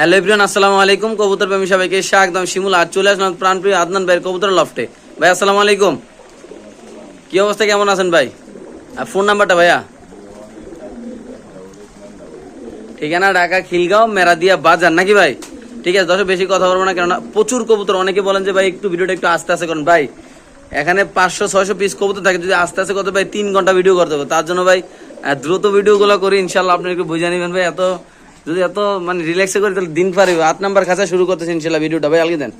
Hello everyone আসসালামু আলাইকুম। কবুতর প্রেমী সবাইকে স্বাগতম। শিমুল আজ চলে আসলাম প্রাণপ্রিয় আদনান ভাইয়ের কবুতর লফটে ভাই, আসসালামু আলাইকুম। কি অবস্থা? কেমন আছেন ভাই? আর ফোন নাম্বারটা ভাইয়া? ঠিকানা ঢাকা, খিলগাঁও, মেরাদিয়া বাজার, নাকি ভাই? ঠিক আছে দশ বেশি কথা বলব না, কেননা প্রচুর কবুতর। অনেকে বলেন যে ভাই, একটু ভিডিওটা একটু আস্তে আস্তে করুন। ভাই, এখানে পাঁচশো, ছয়শো পিস কবুতর থাকে। যদি আস্তে আস্তে করতে, ভাই, তিন ঘণ্টা ভিডিও করতে হবে। তার জন্য ভাই দ্রুত ভিডিওগুলো করি। ইনশাল্লাহ আপনি একটু বুঝে নেবেন। ভাই, এত যদি এত মানে রিল্যাক্সে করি তাহলে দিন পারি আট নাম্বার খাঁচা শুরু করতেছে ইনশাল্লাহ ভিডিওটা। ভাই আলগে দেন.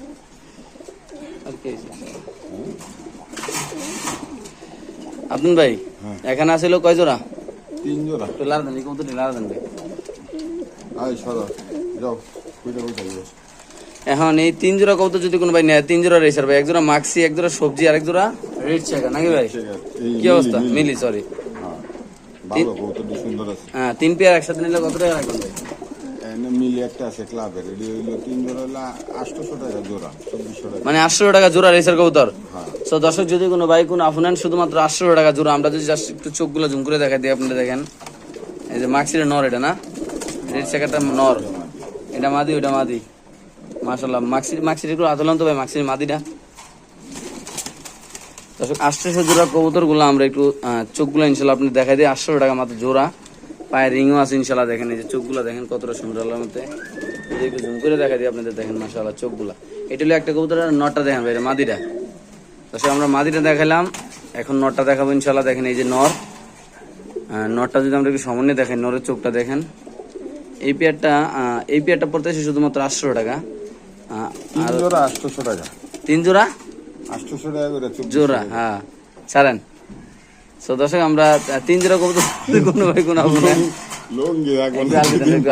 আপনি ভাই এখানে আসিল কয় জোড়া? তিন জোড়া। একটু লাড়া দেন এই কবুতরটি লাড়া দেন ভাই। আয় সদা যাও কুইটা বসে এখন এই তিন জোড়া কবুতর যদি কোনো ভাই নেয় তিন জোড়া রেসার ভাই। এক জোড়া মাক্সি এক জোড়া সবজি আর এক জোড়া রেড চেকা নাকি ভাই? কি অবস্থা? মিলি সরি হ্যাঁ হ্যাঁ তিন পেয়ার একসাথে নিলে কত টাকা রাখবেন ভাই? মিলি একটা আছে ক্লাবের এটি হইল তিন জোড়া হইল আটশোশো টাকা জোড়া চব্বিশশো টাকা। মানে আটশো টাকা জোড়া রেসার কবুতর? হ্যাঁ। তো দর্শক যদি কোনো ভাই কোনো আপু শুধুমাত্র আটশো টাকা জোড়া। আমরা যদি জাস্ট একটু চোখগুলো জুম করে দেখা দিই আপনারা দেখেন। এই যে মাক্সির নর এটা না? রেড চেকারটা নর। এটা মাদি ওটা মাদি। মাশাল্লাহ মাক্সি মাক্সির একটু আদলাম তো ভাই মাক্সির মাদিটা দর্শক আটশোশো জোড়া কবুতরগুলো আমরা একটু চোখগুলো ইনশাল্লাহ আপনি দেখাই দিই। আটশো টাকা মাত্র জোড়া। পায়ের রিংও আছে ইনশাল্লাহ দেখেন এই যে চোখগুলো দেখেন কতটা সুন্দর আল্লাহর মধ্যে একটু জুম করে দেখা দিই আপনাদের দেখেন মাশাল্লাহ চোখগুলা। এটা হলো একটা কবুতর আর নটটা দেখেন ভাই মাদিটা দর্শক আমরা মাদিটা দেখালাম এখন নটটা দেখাবো ইনশাল্লাহ দেখেন এই যে নর। নটটা যদি আমরা একটু সামান্য দেখেন নরের চোখটা দেখেন। এই পেয়ারটা এই পেয়ারটা পড়তেছে শুধুমাত্র আটশো টাকা। আর জোড়া আটশোশো টাকা। তিন জোড়া? আটশোশো টাকা জোড়া হ্যাঁ। ছাড়েন। তো দর্শক আমরা তিন জোড়া কবুতর কোনো ভাই কোনো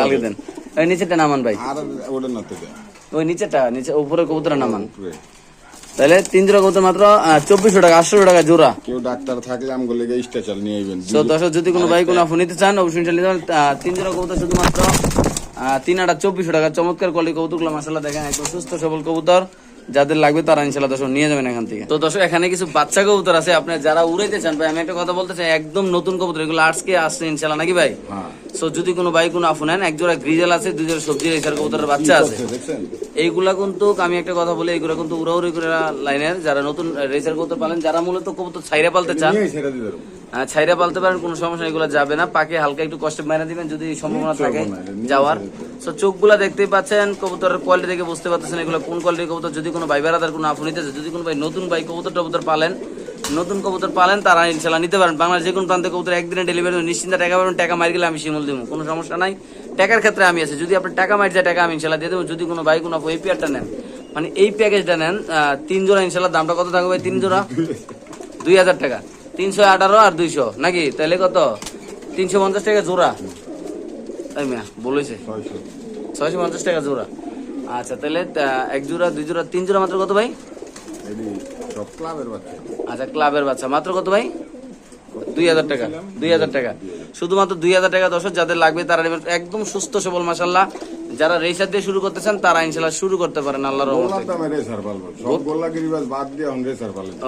আলগি দেন ওই নিচেরটা নামান ভাই। ওই নিচেরটা নিচে উপরে। কবুতর নামান। তাহলে তিন জোড়া কবুতর মাত্র চব্বিশশো টাকা আটশো টাকা জোড়া। কেউ ডাক্তার থাকলে আমগুলো লেগে স্ট্রেচার নিয়ে আইবেন। তো দর্শক যদি কোনো ভাই কোনো নিতে চান অবশ্যই নিতে পারেন। তিন জোড়া কবুতর শুধুমাত্র তিন আটা চব্বিশশো টাকা। চমৎকার কোয়ালিটি কবুতরগুলো মাসাল্লাহ দেখেন একদম সুস্থ সবল কবুতর। যাদের লাগবে তারা ইনশাল্লাহ দর্শক নিয়ে যাবেন এখান থেকে। তো দর্শক এখানে কিছু বাচ্চা কবুতর আছে আপনি যারা উড়াইতে চান ভাই আমি একটা কথা বলতে চাই একদম নতুন কবুতর এগুলো আর্টসকে আসছে ইনশাল্লাহ নাকি ভাই? হ্যাঁ। সো যদি কোনো ভাই কোনো আফু নেন এক জোড়া গ্রিজেল আছে দুই জোড়া সবজি রেখার কবুতরের বাচ্চা আছে। এইগুলা কিন্তু আমি একটা কথা বলি এইগুলা কিন্তু উড়াউড়ি করে লাইনের যারা নতুন রেসার কবুতর পালেন যারা মূলত কবুতর ছাইরা পালতে চান আহ, ছাইরা পালতে পারেন কোনো সমস্যা এগুলো যাবে না পাকে হালকা একটু কষ্ট মেরে দিবেন যদি সম্ভাবনা থাকে যাওয়ার। তো চোখগুলা দেখতেই পাচ্ছেন, কবুতরের কোয়ালিটি দেখে বুঝতে পারতেছেন এগুলো কোন কোয়ালিটির কবুতর। যদি কোনো ভাই বেড়াদার কোনো আফু নিতে যদি কোনো ভাই নতুন ভাই কবুতর টবুতর পালেন, নতুন কবুতর পালেন, তারা ইনশাল্লাহ নিতে পারেন। বাংলার যে কোনো প্রান্তে কবুতর একদিনে ডেলিভারি নিশ্চিন্তে টাকা পাবেন, টাকা মারি গেলে আমি শিমুল দিব কোনো সমস্যা নাই। টাকার ক্ষেত্রে আমি আছি, যদি আপনি টাকা মারি যায়, টাকা আমি ইনশাল্লাহ দিয়ে দেবো। যদি কোনো ভাই, কোনো আপু এই পেয়ারটা নেন মানে এই প্যাকেজটা নেন তিন জোড়া ইনশাল্লাহ দামটা কত থাকবে তিন জোড়া? দুই হাজার টাকা। তিনশো আঠারো আর দুইশো, নাকি? তাহলে কত? তিনশো পঞ্চাশ টাকা জোড়া। তাই মিয়া বলেছে ছয়শো পঞ্চাশ টাকা জোড়া। আচ্ছা তাহলে এক জোড়া দুই জোড়া তিন জোড়া মাত্র কত ভাই? আচ্ছা ক্লাবের বাচ্চা। মাত্র কত ভাই? দুই হাজার টাকা দুই হাজার টাকা। শুধুমাত্র দুই হাজার টাকা দশ যাদের লাগবে তারা একদম সুস্থ সবল মাসাল্লাহ যারা রেসার দিয়ে শুরু করতে চান তারা ইনশাল্লাহ শুরু করতে পারেন আল্লাহর রহমতে।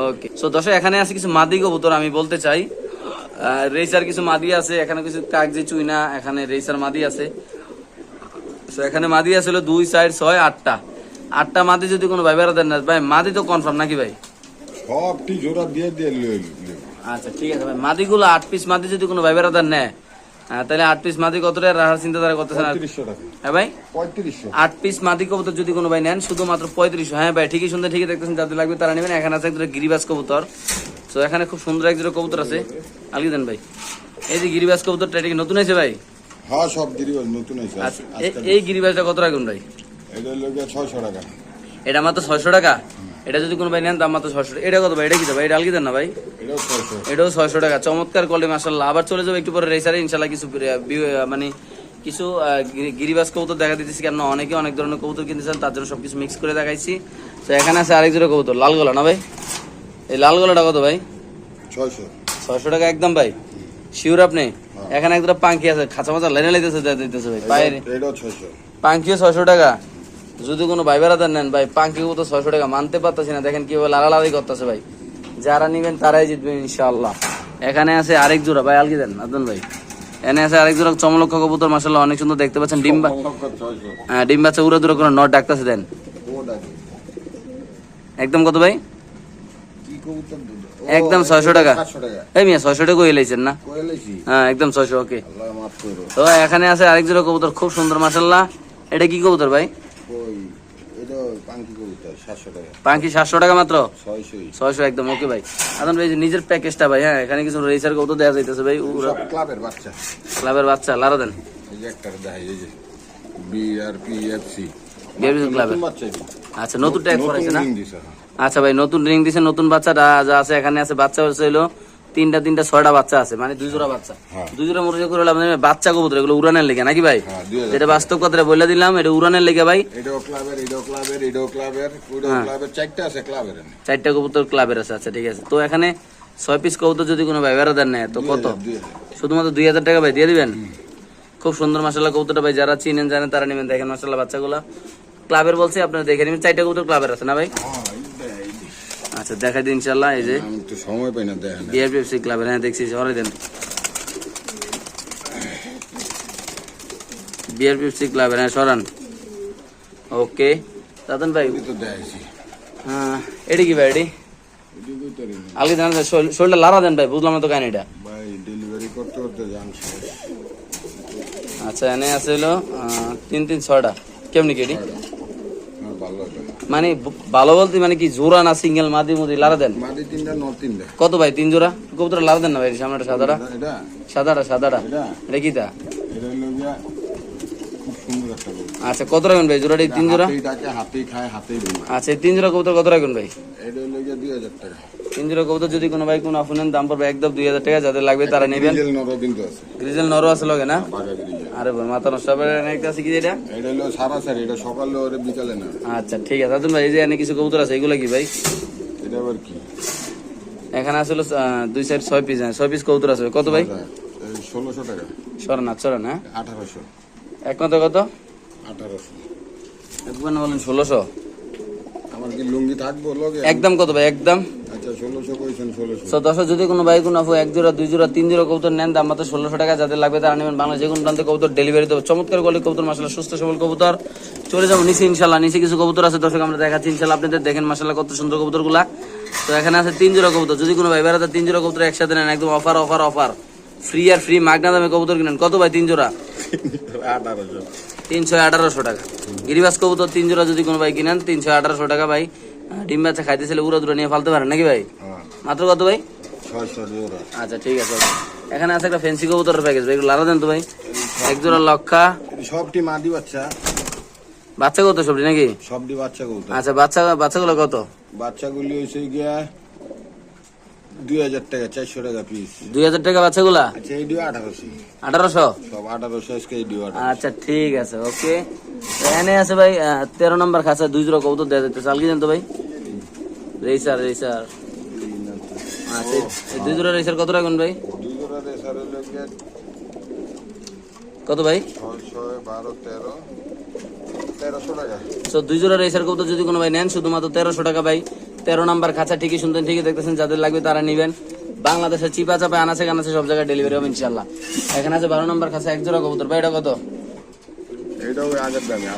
ওকে। সো দর্শক এখানে আছে কিছু মাদি কবুতর আমি বলতে চাই। রেসার কিছু মাদি আছে এখানে কিছু কাগজি চুইনা এখানে রেসার মাদি আছে। সো এখানে মাদি আছে হলো দুই চার ছয় আটটা। আটটা মাদি যদি কোনো ভাই বেড়াতেন না ভাই মাদি তো কনফার্ম নাকি ভাই? সবটি জোড়া দিয়ে দিয়ে। আচ্ছা ঠিক আছে ভাই। মাদিগুলো আট পিস মাদি যদি কোনো ভাই বেড়াতেন নেয় আহ, তাহলে আট পিস মাদি কত রাখার চিন্তাধারা করতেছেন? হ্যাঁ ভাই? পঁয়ত্রিশশো। আট পিস মাদি কবুতর যদি কোনো ভাই নেন শুধুমাত্র পঁয়ত্রিশশো। হ্যাঁ ভাই ঠিকই শুনতে ঠিকই দেখতেছেন। যাদের লাগবে তারা নেবেন। এখানে আছে একটা গিরিবাজ কবুতর। তো এখানে খুব সুন্দর এক জোড়া কবুতর আছে। আলগি দেন ভাই এই যে গিরিবাজ কবুতরটা এটা কি নতুন আছে ভাই? হ্যাঁ সব গিরিবাজ নতুন হয়েছে। আচ্ছা এই গিরিবাজটা কত রাখুন ভাই? এটা লোকে ছয়শো টাকা। এটা মাত্র ছয়শো টাকা। এটা যদি কোনো ভাই নেন দাম মাত্র ছয়শো টাকা। এটা কত ভাই? এটা কি ভাই? এটা আলগি দেন না ভাই? এটাও ছয়শো। এটাও ছয়শো টাকা। চমৎকার কোয়ালিটি মাসাল্লাহ আবার চলে যাব একটু পরে রেসারে ইনশাল্লাহ কিছু মানে কিছু আহ, গিরি- গিরিবাজ কবুতর দেখা দিতেছি। কেন অনেকে অনেক ধরনের কবুতর কিনতেছেন তার জন্য সবকিছু মিক্স করে দেখাইছি। তো এখানে আছে আরেক জোড়া কবুতর লাল গলা না ভাই? এই লাল গলাটা কত ভাই? ছয়শো। ছয়শো টাকা একদম ভাই। শিওর আপনি? এখানে এক জোড়া পাঙ্কি আছে খাঁচা মাচা লেনে লাইতেছে দিতেছে ভাই। ছয়শো। পাঙ্কিও ছয়শো টাকা। যদি কোনো ভাই বেড়াদার নেন ভাই পাঙ্কি তো ছয়শো টাকা। মানতে পারতেছি না। দেখেন কীভাবে লালালালি করতেছে ভাই। যারা নিবেন তারাই জিতবেন ইনশাআল্লাহ। এখানে আছে আরেক জোড়া। ভাই আলগি দেন আদন ভাই। এনে আছে আরেক জোড়া চমলক্ষ কবুতর মাসাল্লাহ অনেক সুন্দর দেখতে পাচ্ছেন। ডিম হ্যাঁ, ডিম বাচ্চা উড়া দুরা করে নট ডাকতেছে দেন। একদম কত ভাই? একদম 600 টাকা। এই মিয়া ছয়শো টাকা এলাইছেন না? হ্যাঁ একদম ছয়শো ওকে। তো এখানে আছে আরেক জোড়া কবুতর খুব সুন্দর মাসাল্লাহ এটা কি কবুতর ভাই? পাঙ্কি সাতশো টাকা। মাত্র? ছয়শো একদম ওকে ভাই। আদন ভাই নিজের প্যাকেজটা ভাই হ্যাঁ এখানে কিছু রেসার কবুতর দেওয়া যাইতেছে ভাই ক্লাবের বাচ্চা। ক্লাবের বাচ্চা লারা দেন। এই যে একটা দেখাই এই যে বিআরপি ক্লাবের। আচ্ছা নতুন ট্যাগ করাইছে না। আচ্ছা ভাই নতুন রিং দিছে নতুন বাচ্চাটা যা আছে এখানে আছে বাচ্চা হচ্ছে হলো তিনটা তিনটা ছয়টা বাচ্চা আছে মানে দুই জোড়া বাচ্চা। হ্যাঁ। দুই জোড়া মুরগি করে হলো আপনাদের বাচ্চা কবুতর এগুলো উড়ানের লেগে নাকি ভাই? হ্যাঁ, যেটা বাস্তব কথাটা বলে দিলাম এটা উড়ানের লেগে ভাই। চারটা আছে ক্লাবের চারটা কবুতর ক্লাবের আছে আচ্ছা ঠিক আছে। তো এখানে ছয় পিস কবুতর যদি কোনো ভাই বেড়া দেন নেয় তো কত। শুধুমাত্র দুই হাজার টাকা ভাই দিয়ে দিবেন? খুব সুন্দর মাসাল্লাহ কবুতরটা ভাই যারা চিনেন জানেন তারা নেবেন। দেখেন মাসাল্লাহ বাচ্চাগুলা। ক্লাবের বলছে আপনারা দেখে নেবেন চারটা কবুতর ক্লাবের আছে না ভাই? হ্যাঁ। আচ্ছা দেখাই দিন ইনশাল্লাহ এই যে। আমি তো সময় পাই না দেখেন। বিআরপিএফসি ক্লাবের হ্যাঁ দেখছি সরাই দেন। বিআরপিএফসি ক্লাবের হ্যাঁ সরান। ওকে। দাদন ভাই তো দেখাইছি হ্যাঁ এটি কি ভাই এটি? না। জানা যায় শরীরটা লারা দেন ভাই বুঝলাম না তো কেন এটা ভাই ডেলিভারি করতে করতে যান আচ্ছা এনে আছে হলো তিন তিন ছয়টা। কেমনি কি এটি? ভালো মানে ভালো বলতে মানে কি জোড়া না সিঙ্গেল মাদি মুদি লাড়া দেন? মাদি তিনটা ন তিনটা। কত ভাই তিন জোড়া? কবুতর লাড়া দেন না ভাই সামনেটা সাদাটা? সাদাটা সাদাটা। এটা। কি তা। আচ্ছা কত রাখবেন ভাই জোড়াটা তিন জোড়া? হাতেই খায় হাতেই আচ্ছা তিন জোড়া কবুতর কত রাখবেন ভাই? এটা হলো গিয়া দুই হাজার টাকা। জোড়া কবুতর যদি কোনো ভাই কোনো আফুনেন দাম পড়বে একদম দুই হাজার টাকা যাদের লাগবে তারা নেবেন। গ্রিজেল নরও আছে। লগে না? আরে ভাই মাথা নষ্ট হবে একটা আছে কি এটা? এটা হলো সারা এটা সকালে ওরে বিকালে না। আচ্ছা ঠিক আছে। আতুন ভাই এই যে এনে কিছু কবুতর আছে এগুলো কি ভাই? এটা আবার কি? এখানে আসলে দুই সাইড ছয় পিস ছয় পিস কবুতর আছে। কত ভাই? ষোলোশো টাকা। সরেন না সরেন হ্যাঁ? আঠারোশো। একমাত্র কত? আঠারোশো। একবার না বলেন ষোলোশো। আমার কি লুঙ্গি থাকব একদম কত ভাই একদম? আচ্ছা ষোলোশো তো দশ যদি কোনো ভাই কোনো আপু এক জোড়া দুই জোড়া তিন জোড়া কবুতর নেন দাম মাত্র ষোলোশো টাকা যাদের লাগবে তারা নেবেন বাংলা যে কোনো প্রান্তে কবুতর ডেলিভারি দেবো। চমৎকার কোয়ালিটি কবুতর মাসাল্লাহ সুস্থ সবল কবুতর। চলে যাব নিচে ইনশাল্লাহ নিচে কিছু কবুতর আছে দর্শক আমরা দেখাচ্ছি ইনশাল্লাহ আপনাদের দেখেন মাসাল্লাহ কত সুন্দর কবুতরগুলা তো এখানে আছে তিন জোড়া কবুতর। যদি কোনো ভাই বেড়াতে তিন জোড়া কবুতর একসাথে নেন একদম অফার অফার অফার ফ্রি আর ফ্রি মাগনা দামে কবুতর কিনেন। কত ভাই তিন জোড়া? তিনশো আঠারোশো টাকা। গিরিবাস কবুতর তিন জোড়া যদি কোনো ভাই কিনেন তিনশো আঠারোশো টাকা ভাই। ডিম বাচ্চা খাইতে ছেলে উড়া দুরা নিয়ে ফালতে পারেন নাকি ভাই? হ্যাঁ। মাত্র কত ভাই? আচ্ছা ঠিক আছে এখানে আছে একটা ফেন্সি কবুতরের প্যাকেজ ভাই এগুলো লারা দেন তো ভাই। এক জোড়া লক্ষা। সবটি মাদি বাচ্চা। বাচ্চা কত সবটি নাকি? সবটি বাচ্চা কত আচ্ছা বাচ্চা বাচ্চাগুলো কত? বাচ্চাগুলি হয়েছে গিয়া দুই হাজার টাকা চারশো টাকা পিস দুই হাজার টাকা বাচ্চাগুলা? আচ্ছা এই ডিও আঠারোশো। আঠারোশো? সব আঠারোশো আজকে এই ডিও আচ্ছা ঠিক আছে ওকে। এনে আছে ভাই তেরো নম্বর খাঁচা দুই জোড়া কবুতর দেওয়া যেতে চাল কি জানতো ভাই। Racer racer. আচ্ছা এই- এই দুই জোড়া রেসার কত রাখবেন ভাই? দুই জোড়া রেসার কত ভাই? ছয় বারো তেরো। তেরোশো টাকা। তো দুই জোড়া রেসার কবুতর যদি কোনো ভাই নেন শুধুমাত্র তেরোশো টাকা ভাই। তেরো নাম্বার খাঁচা ঠিকই শুনতেন ঠিকই দেখতেছেন যাদের লাগবে তারা নিবেন। বাংলাদেশের চিপা চাপা আনাচে কানাচে সব জায়গায় ডেলিভারি হবে ইনশাল্লাহ এখানে আছে বারো নাম্বার খাঁচা এক জোড়া কবুতর। ভাই এটা কত? এটাও আগের দামে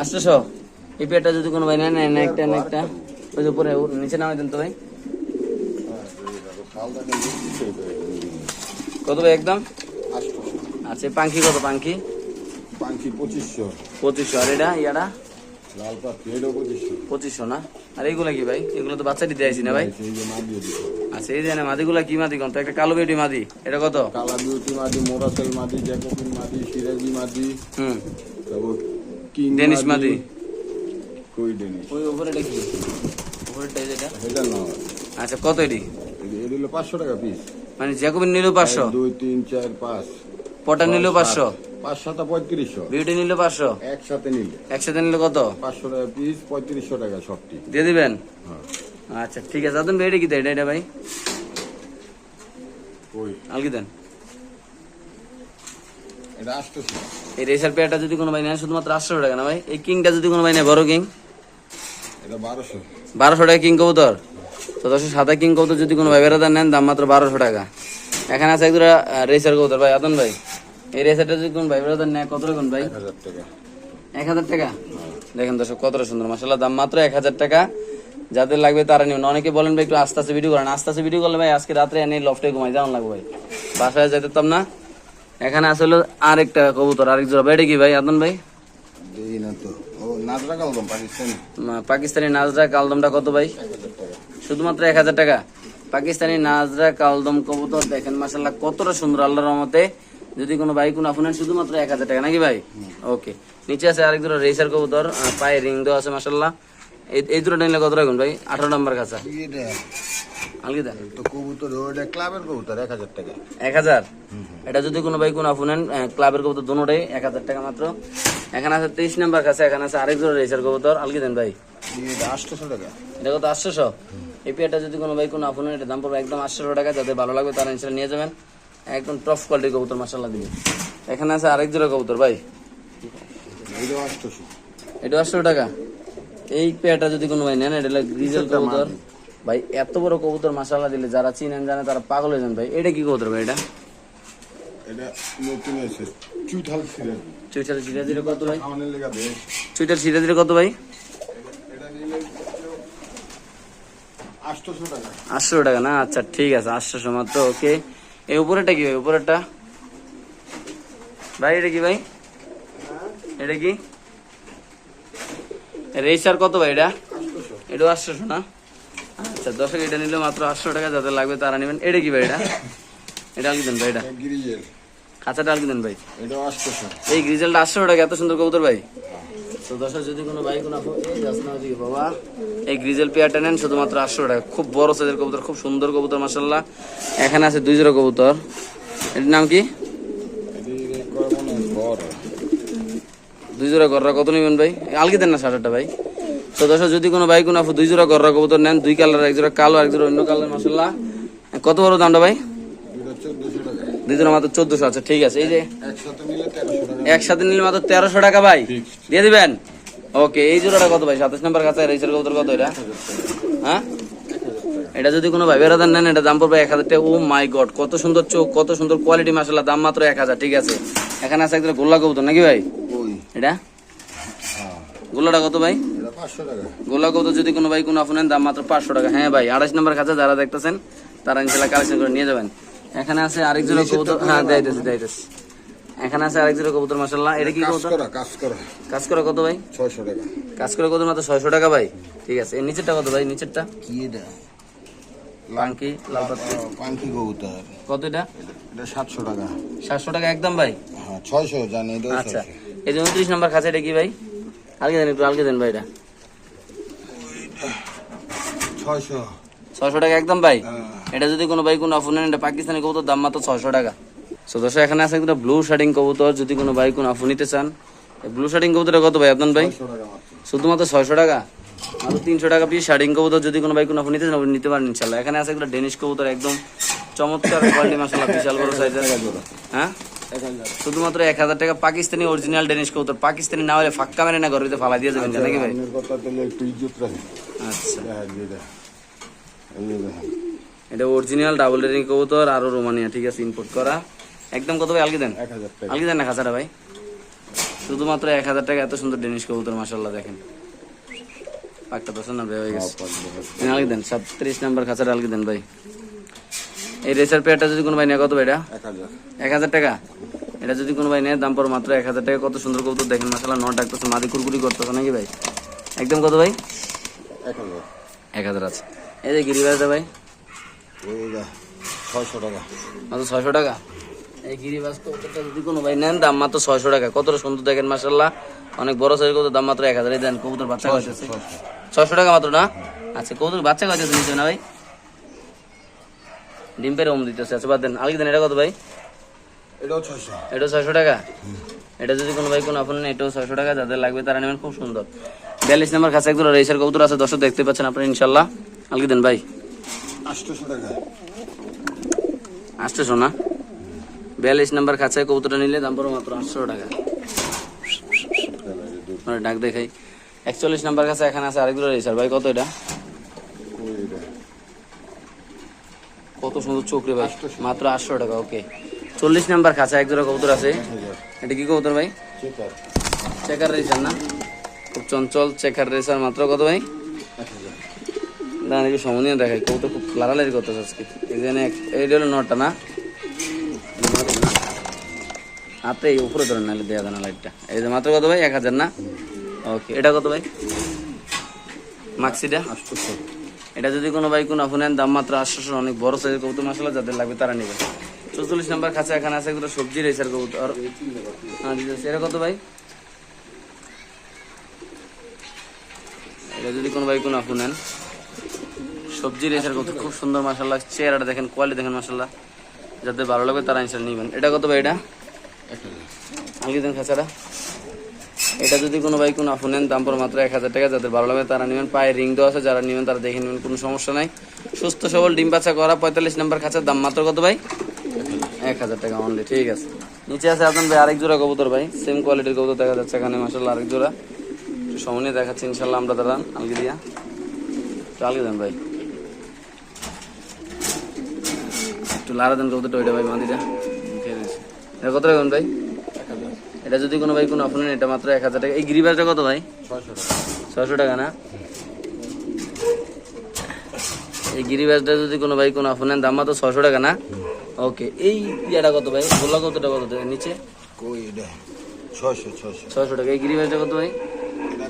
আটশোশো? এই পেটটা যদি কোনো ভাই নেন নেন একটা নেন একটা। ওই উপরে নিচে নামে দেন তো ভাই। কত ভাই একদম? আচ্ছা পাঙ্খি কত পাঙ্খি পাঙ্কি পঁচিশশো। পঁচিশশো। আর এটা ইয়াটা? পঁচিশশো না? আর এইগুলা কি ভাই? এগুলো তো বাচ্চাটি দেয়াইছি না ভাই। আচ্ছা এই যে না মাদিগুলা কি মাদি কোন? তো একটা কালো বিউটি মাদি এটা কত? কালো বিউটি মাদি মোরাসেল মাদি জ্যাকোবিন মাদি সিরাজি মাদি। হুম। তারপর কি ডেনিশ মাদি। কই ডেনিশ? ওই উপরেটা কি? উপরেটা যেটা এটা? না। আচ্ছা কত এডি এডি হলো 500 টাকা পিস মানে জ্যাকোবিন নিলো 500 2 3 4 5 পটা নিলো 500 পাঁচশোটা পঁয়ত্রিশশো। দুইটা নিলে পাঁচশো? একসাথে নিলে। একসাথে নিলে কত? পাঁচশো টাকা পিস পঁয়ত্রিশশো টাকা সবটি। দিয়ে দিবেন? হ্যাঁ। আচ্ছা ঠিক আছে। আদম এটা কি দেয় এটা ভাই? আলকি দেন। এই রেসার পেয়ারটা যদি কোনো ভাই নেয় শুধুমাত্র আটশো টাকা না ভাই? এই কিংটা যদি কোনো ভাই নেয় বড় কিং? এটা বারোশো। বারোশো টাকা কিং কবুতর? তো দশ সাদা কিং কবুতর যদি কোনো ভাই বেড়াতে নেন দাম মাত্র বারোশো টাকা। এখানে আছে একদম রেসার কবুতর। ভাই আদন ভাই? এই রেসারটা যদি কোন ভাই ব্রাদার নেয় কত রকম ভাই? এক হাজার টাকা। এক হাজার টাকা? দেখেন দর্শক কতটা সুন্দর মাসাল্লাহ দাম মাত্র এক হাজার টাকা। যাদের লাগবে তারা নিবেন অনেকে বলেন ভাই একটু আস্তে আস্তে ভিডিও করেন। আস্তে আস্তে ভিডিও করলে ভাই আজকে রাত্রে এনে লফটে ঘুমাই যাওয়ান লাগবে ভাই। বাসায় না। এখানে আসলে আরেকটা কবুতর আরেক জোড়া। এটা কি ভাই আদন ভাই? পাকিস্তানি। নাজরা কালদমটা কত ভাই? শুধুমাত্র এক হাজার টাকা। পাকিস্তানি নাজরা কালদম কবুতর দেখেন মাসাল্লাহ কতটা সুন্দর আল্লাহর রহমতে। যদি কোনো ভাই কোনো আপনার শুধুমাত্র এক হাজার টাকা। নাকি ভাই? ওকে। নিচে আছে আরেক দুটো রেসার কবুতর পায়ে রিং দেওয়া আছে মাসাল্লাহ এই দুটো নিলে কত রাখুন ভাই? আঠারো নম্বর কাছা তো কবুতর ওটা ক্লাবের কবুতর এক হাজার টাকা। এক হাজার? এটা যদি কোনো ভাই কোনো আপুনেন ক্লাবের কবুতর দুটোটাই এক হাজার টাকা মাত্র। এখানে আছে তেইশ নাম্বার কাছে এখানে আছে আরেক রেসার কবুতর। আলগি দেন ভাই আটশোশো টাকা। এটা কত আটশোশো? এই পেয়ারটা যদি কোনো ভাই কোনো আপনার এটা দাম পড়বে একদম আটশোশো টাকা। যাদের ভালো লাগবে তারা ইনশাল্লাহ নিয়ে যাবেন। একদম টপ কোয়ালিটির কবুতর মাসাল্লাহ দিবে এখানে আছে আরেক জোড়া কবুতর ভাই। এটা আটশো টাকা? এই পেয়ারটা যদি কোনো ভাই নেন এটা গ্রিজেল কবুতর। ভাই এত বড় কবুতর মাসাল্লাহ দিলে যারা চিনেন জানে তারা পাগল হয়ে যান ভাই। এটা কি কবুতর ভাই এটা? চুইটার সিরা কত ভাই? চুইটার সিরা কত ভাই? আটশো টাকা না? আচ্ছা ঠিক আছে আটশোশো মাত্র ওকে। এই উপরেরটা কি ভাই? উপরেরটা? ভাই এটা কি ভাই? এটা কি? রেসার কত ভাই এটা? এটা আটশোশো না? আচ্ছা দশক এটা নিলে মাত্র আটশো টাকা যাদের লাগবে তারা নেবেন। এটা কি ভাই এটা? এটা আলগি দেন ভাই এটা? কাঁচাটা আলগি দেন ভাই? এটা আটশোশো। এই গ্রিজেলটা আটশো টাকা এত সুন্দর কবুতর ভাই। তো দর্শক, যদি কোনো ভাই এই বাবা। এই গ্রিজেল পেয়ারটা নেন, শুধুমাত্র আটশো টাকা। খুব বড় সাইজের কবুতর, খুব সুন্দর কবুতর মাসাল্লাহ এখানে আছে দুই জোড়া কবুতর। এটার নাম কি? দুই জোড়া গররা, কত নেবেন ভাই? আলগি দেন না শার্টটা ভাই। তো দর্শক, যদি কোনো ভাই কোনো দুই জোড়া গররা কবুতর নেন, দুই কালার এক জোড়া কালো এক জোড়া অন্য কালার মাসাল্লাহ কত বড় দামটা, ভাই? জোড়া মাত্র চোদ্দশো আছে ঠিক আছে। এই যে একসাথে নিলে মাত্র তেরোশো টাকা ভাই। দিয়ে দিবেন? ওকে এই জোড়াটা কত ভাই? সাতাশ নাম্বার কাছে রেসের কবুতর কত এটা? হ্যাঁ? এটা যদি কোনো ভাই বেড়াদার নেন এটা দাম পড়বে এক হাজার টাকা। ও মাই গড কত সুন্দর চোখ কত সুন্দর কোয়ালিটি মাসাল্লাহ দাম মাত্র এক হাজার ঠিক আছে। এখানে আছে একদম গোল্লা কবুতর নাকি ভাই? এটা? গোল্লাটা কত ভাই? এটা পাঁচশো টাকা। গোল্লা কবুতর যদি কোনো ভাই কোনো আপনার দাম মাত্র পাঁচশো টাকা। হ্যাঁ ভাই আড়াইশ নাম্বার কাছে যারা দেখতেছেন তারা ইনশাল্লাহ কালেকশন করে নিয়ে যাবেন। এখানে আছে আরেক জোড়া কবুতর। হ্যাঁ দেয়তেছি দেয়তেছি এখানে আছে আরেক জোড়া কবুতর মাসাল্লাহ এটা কি কাজ কবুতর? কাজ করা। কাজ করে কত ভাই? ছয়শো টাকা। কাজ করে কত মাত্র ছয়শো টাকা ভাই। ঠিক আছে এর নিচেরটা কত ভাই? নিচেরটা? কি এটা? পাঙ্কি লাল পাত্রি পাঙ্কি কবুতর। কত এটা? এটা সাতশো টাকা। সাতশো টাকা একদম ভাই। হ্যাঁ ছয়শো জানি এটা আচ্ছা এই যে উনত্রিশ নম্বর খাঁচা এটা কি ভাই? আলগে দেন একটু আলগে দেন ভাই এটা। ছয়শো। ছয়শো টাকা একদম ভাই। হ্যাঁ। এটা যদি কোনো ভাই কোনো আফুন নেন এটা পাকিস্তানি কবুতর দাম মাত্র ছয়শো টাকা। সো দর্শক এখানে আছে একটা ব্লু শার্টিং কবুতর যদি কোনো ভাই কোনো আফু নিতে চান। ব্লু শার্টিং কবুতরটা কত ভাই আপনার ভাই? শুধুমাত্র ছয়শো টাকা? মাত্র তিনশো টাকা পিস শার্টিং কবুতর যদি কোনো ভাই কোনো আফু নিতে চান আপনি নিতে পারেন ইনশাল্লাহ এখানে আছে একটা ডেনিশ কবুতর একদম চমৎকার কোয়ালিটি মাসাল্লাহ বিশাল বড় সাইজের হ্যাঁ? শুধুমাত্র এক হাজার টাকা পাকিস্তানি অরিজিনাল ডেনিশ কবুতর। পাকিস্তানি না হলে ফাক্কা মেরে না ঘরে ফালা দিয়ে যাবেন নাকি ভাই? আচ্ছা। যে এটা অরিজিনাল ডাবল ডেনিং কবুতর আরও রোমানিয়া ঠিক আছে ইম্পোর্ট করা। একদম কত ভাই? আলগি দেন আলগি দেন না খাঁচাটা ভাই? শুধুমাত্র এক হাজার টাকা এত সুন্দর ডেনিশ কবুতর মাসাল্লাহ দেখেন। পাকটা দশ নম্বর হয়ে গেছে। দেন আলগি দেন সাতত্রিশ নাম্বার খাঁচাটা আলগি দেন ভাই। এই রেসার পেয়ারটা যদি কোনো ভাই নেয় কত ভাই এটা? এক হাজার। টাকা? এটা যদি কোনো ভাই নেয় দাম পড়ো মাত্র এক হাজার টাকা। কত সুন্দর কবুতর দেখেন মাসাল্লাহ নট ডাকতেছে মাদি কুরকুরি করতেছে নাকি ভাই? একদম কত ভাই? এক হাজার। আছে। এই যে গিরিবাজটা ভাই ছয়শো টাকা। মাত্র ছয়শো টাকা? এই গিরিবাজ কবুতরটা যদি কোনো ভাই নেন দাম মাত্র ছয়শো টাকা। কতটা সুন্দর দেখেন মাসাল্লাহ অনেক বড় সাইজ কবুতর দাম মাত্র এক হাজার দেন। কবুতর বাচ্চা ছয়শো টাকা মাত্র না? আচ্ছা কবুতর বাচ্চা নিচে না ভাই? ডিম পেরে ওম দিতেছে আচ্ছা বাদ দেন। এটা কত ভাই? এটাও ছয়শো। এটাও ছয়শো টাকা? এটা যদি কোনো ভাই কোনো আপনার এটাও ছয়শো টাকা। যাদের লাগবে তারা নেবেন খুব সুন্দর। বিয়াল্লিশ নম্বর কাছে একদম রেসার কবুতর আছে দর্শক দেখতে পাচ্ছেন আপনার ইনশাল্লাহ আলগি দেন ভাই। আটশোশো টাকা আটশোশো না? বিয়াল্লিশ নাম্বার খাঁচায় কবুতরটা নিলে দাম পড়ো মাত্র আটশো টাকা। মানে ডাক দেখাই। একচল্লিশ নাম্বার কাছে এখানে আছে আরেকগুলো রেসার। ভাই কত এটা? কত সুন্দর চোখ ভাই। মাত্র আটশো টাকা ওকে চল্লিশ নাম্বার খাঁচা এক জোড়া কবুতর আছে। এটা কি কবুতর ভাই? চেকার রেসার না? খুব চঞ্চল চেকার রেসার মাত্র কত ভাই? দাঁড়ান একটু সমনীয় দেখাই। কবুতর খুব লারালারি করতেছে আজকে। এখানে এইটা হলো নটা না? হাতে এই উপরে ধরেন নাহলে দেওয়া দেয় না লাইটটা। এই যে মাত্র কত ভাই? এক হাজার না? ওকে, এটা কত ভাই? মাক্সিটা? আটশোশো এটা যদি কোনো ভাই কোনো আপনি দাম মাত্র আটশোশো, অনেক বড় সাইজের কবুতর মশলা যাদের লাগবে তারা নেবে। চৌচল্লিশ নাম্বার খাঁচা এখানে আছে, এগুলো সবজি রেসার কবুতর। হ্যাঁ এটা কত ভাই? এটা যদি কোনো ভাই কোনো আপনি সবজি রেসার কবুতর খুব সুন্দর মাসাল্লাহ চেহারাটা দেখেন কোয়ালিটি দেখেন মাসাল্লাহ যাদের ভালো লাগবে তারা ইনশাল নেবেন। এটা কত ভাই এটা? আগে দেন খাঁচাটা। এটা যদি কোনো ভাই কোনো আপু নেন দাম পড়ে মাত্র এক হাজার টাকা। যাদের ভালো লাগবে তারা নেবেন। পায়ে রিং দেওয়া আছে যারা নেবেন তারা দেখে নেবেন কোনো সমস্যা নাই। সুস্থ সবল ডিম বাচ্চা করা পঁয়তাল্লিশ নাম্বার খাঁচার দাম মাত্র কত ভাই? এক হাজার টাকা অনলি ঠিক আছে। নিচে আছে আপনার ভাই আরেক জোড়া কবুতর ভাই। সেম কোয়ালিটির কবুতর দেখা যাচ্ছে এখানে মাসাল্লাহ আরেক জোড়া। সময় নিয়ে দেখাচ্ছি ইনশাল্লাহ আমরা দাঁড়ান আলগি দিয়া। আলগি দেন ভাই। একটু লারা দেন কবুতরটা ওইটা ভাই দিচ্ছি এটা কত রাখবেন ভাই? এটা যদি কোনো ভাই কোনো নেন এটা মাত্র এক হাজার টাকা। এই গিরিবাসটা কত ভাই? ছয়শো টাকা। না? এই গিরিবাসটা যদি কোনো ভাই কোনো নেন দাম মাত্র ছয়শো টাকা না? ওকে এই ইয়েটা কত ভাই? গোল্লা কতটা কত টাকা নিচে? এটা? ছয়শো ছয়শো। ছয়শো টাকা। এই গিরিবাসটা কত ভাই?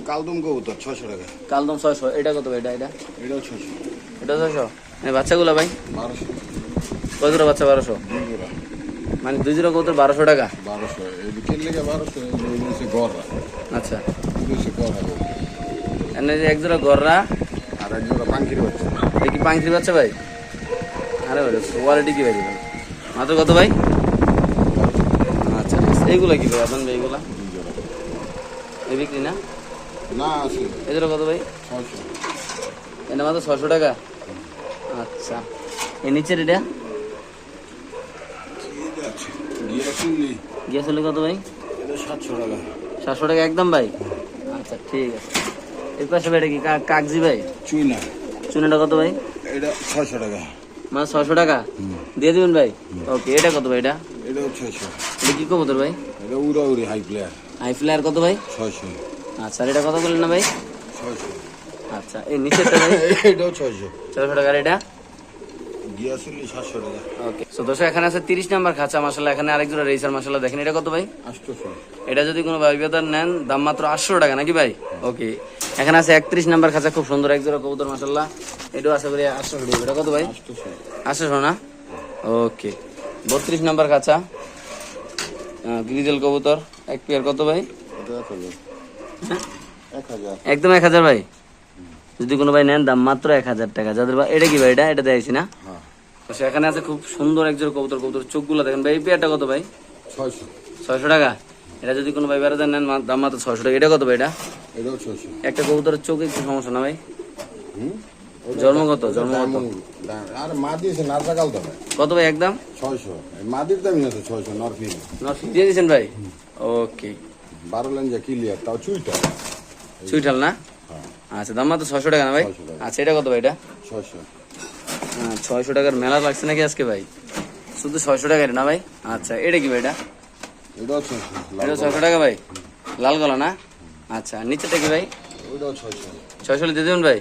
কালদম কবুতর ছয়শো টাকা। কালদম ছয়শো। এটা কত ভাই? এটা এটা? এটাও ছয়শো। এটা এই বাচ্চাগুলো ভাই? বারোশো। কয় জোড়া বাচ্চা? বারোশো। মানে দুই জোড়া কত বারোশো টাকা? বারোশো। গড়রা আচ্ছা। এনে যে এক জোড়া গররা। আর এক জোড়া পাঙ্কির বাচ্চা দেখি পাংখি বাচ্চা ভাই? আরে ভাই কোয়ালিটি কি ভাই মাত্র কত ভাই? আচ্ছা এইগুলা কি ভাই? আপনার এইগুলা এই বিক্রি না? না এদের কত ভাই? ছয়শো। এটা মাত্র ছশো টাকা? আচ্ছা। এই নিচের এটা ঠিক আছে গিয়ে গ্যাস হলে কত ভাই? সাতশো টাকা। সাতশো টাকা একদম ভাই? আচ্ছা ঠিক আছে। এর পাশে ভাই এটা কি কাগজি ভাই? চুই না চুনাটা কত ভাই? এটা ছয়শো টাকা। মানে ছশো টাকা? দিয়ে দিবেন ভাই? ওকে এটা কত ভাই এটা? এটাও ছয়শো। এটা কি কবুতর ভাই? এটা উড়া উড়ি হাই প্লেয়ার হাই ফ্লায়ার কত ভাই? ছয়শো। আচ্ছা এটা কত বললেন না ভাই? ছয়শো। আচ্ছা এই নিচেরটা ভাই? এটাও ছয়শো। ছশো টাকার এটা গিয়া শুনলি সাতশো টাকা ওকে তো দর্শক এখানে আছে তিরিশ নাম্বার খাঁচা এখানে আরেক জোড়া রেসার দেখেন এটা কত ভাই? এটা যদি কোনো ভাই বেদার নেন দাম মাত্র আটশো টাকা নাকি ভাই? ওকে এখানে আছে একত্রিশ নাম্বার খাঁচা খুব সুন্দর এক জোড়া কবুতর মশলা এটাও আশা করি আটশো এটা কত ভাই? আটশো না? ওকে বত্রিশ নাম্বার খাঁচা। গ্রিজেল কবুতর এক পেয়ার কত ভাই? হাজার। একদম এক হাজার ভাই? যদি কোনো ভাই নেন দাম মাত্র এক হাজার টাকা। যাদের ভাই এটা কি ভাই এটা? এটা দিয়েছি না? হ্যাঁ তো সেখানে আছে খুব সুন্দর একজন কবুতর কবুতর চোখগুলো দেখেন। ভাই এই পেয়ারটা কত ভাই? ছয়শো। ছয়শো টাকা? এটা যদি কোনো ভাই বেড়াতে নেন দাম মাত্র ছয়শো টাকা। এটা কত ভাই এটা? এটাও ছয়শো। একটা কবুতরের চোখে একটু সমস্যা না ভাই? জন্মগত জন্মগত। আর মা দিয়েছে কত ভাই একদম ছয়শো। মাদির দামই আছে ছয়শো নরফিল নরফিক দিয়ে দিয়েছেন ভাই? ওকে। বারো যা ক্লিয়ার তাও চুইটা সুইটাল না? হ্যাঁ। আচ্ছা দাম মাত্র ছয়শো টাকা না ভাই? আচ্ছা এটা কত ভাই এটা? ছয়শো। ছয়শো টাকার মেলা লাগছে নাকি আজকে ভাই? শুধু ছয়শো টাকার না ভাই? আচ্ছা এটা কি ভাই এটা? এটা ছয়শো টাকা ভাই? লাল গলা না? আচ্ছা নিচেটা কি ভাই? ছয়শো। দিয়ে দেবেন ভাই?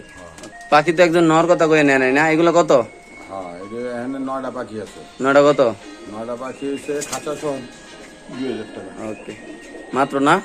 পাখি তো একজন নর কথা কয়ে নেয় না? এগুলো কত? হ্যাঁ নয়টা পাখি আছে। নটা কত? নয়টা পাখি হচ্ছে খাঁচা সহ দুই হাজার টাকা। ওকে। মাত্র না?